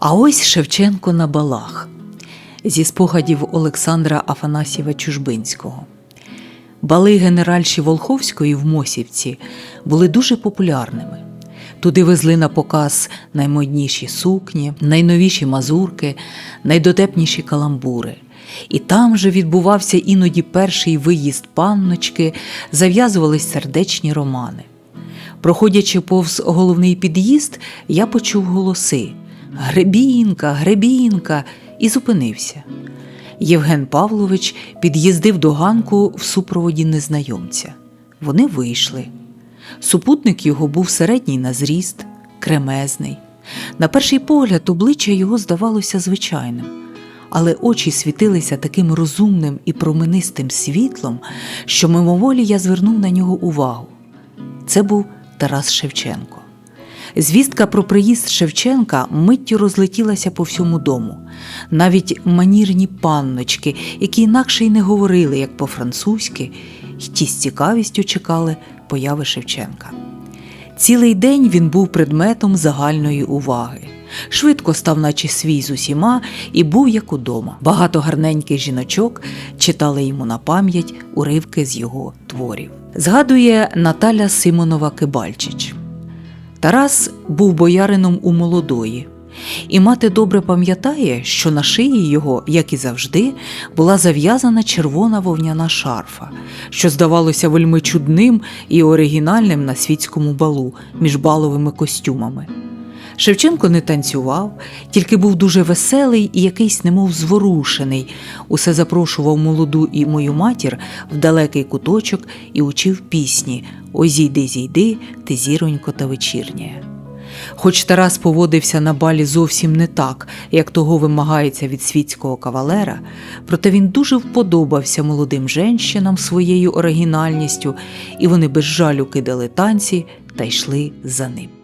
А ось Шевченко на балах зі спогадів Олександра Афанасьєва Чужбинського. Бали генеральші Волховської в Мосівці були дуже популярними. Туди везли на показ наймодніші сукні, найновіші мазурки, найдотепніші каламбури. І там же відбувався іноді перший виїзд панночки, зав'язувались сердечні романи. Проходячи повз головний під'їзд, я почув голоси Гребінка, Гребінка, і зупинився. Євген Павлович під'їздив до ганку в супроводі незнайомця. Вони вийшли. Супутник його був середній на зріст, кремезний. На перший погляд обличчя його здавалося звичайним, але очі світилися таким розумним і променистим світлом, що мимоволі я звернув на нього увагу. Це був Тарас Шевченко. Звістка про приїзд Шевченка миттю розлетілася по всьому дому. Навіть манірні панночки, які інакше й не говорили, як по-французьки, й ті з цікавістю чекали появи Шевченка. Цілий день він був предметом загальної уваги. Швидко став, наче свій з усіма, і був як удома. Багато гарненьких жіночок читали йому на пам'ять уривки з його творів. Згадує Наталя Симонова Кибальчич. Тарас був боярином у молодої, і мати добре пам'ятає, що на шиї його, як і завжди, була зав'язана червона вовняна шарфа, що здавалося вельми чудним і оригінальним на світському балу між баловими костюмами. Шевченко не танцював, тільки був дуже веселий і якийсь немов зворушений. Усе запрошував молоду і мою матір в далекий куточок і учив пісні Ой зійди, зійди, ти зіронько та вечірнє. Хоч Тарас поводився на балі зовсім не так, як того вимагається від світського кавалера, проте він дуже вподобався молодим женщинам своєю оригінальністю, і вони без жалю кидали танці та йшли за ним.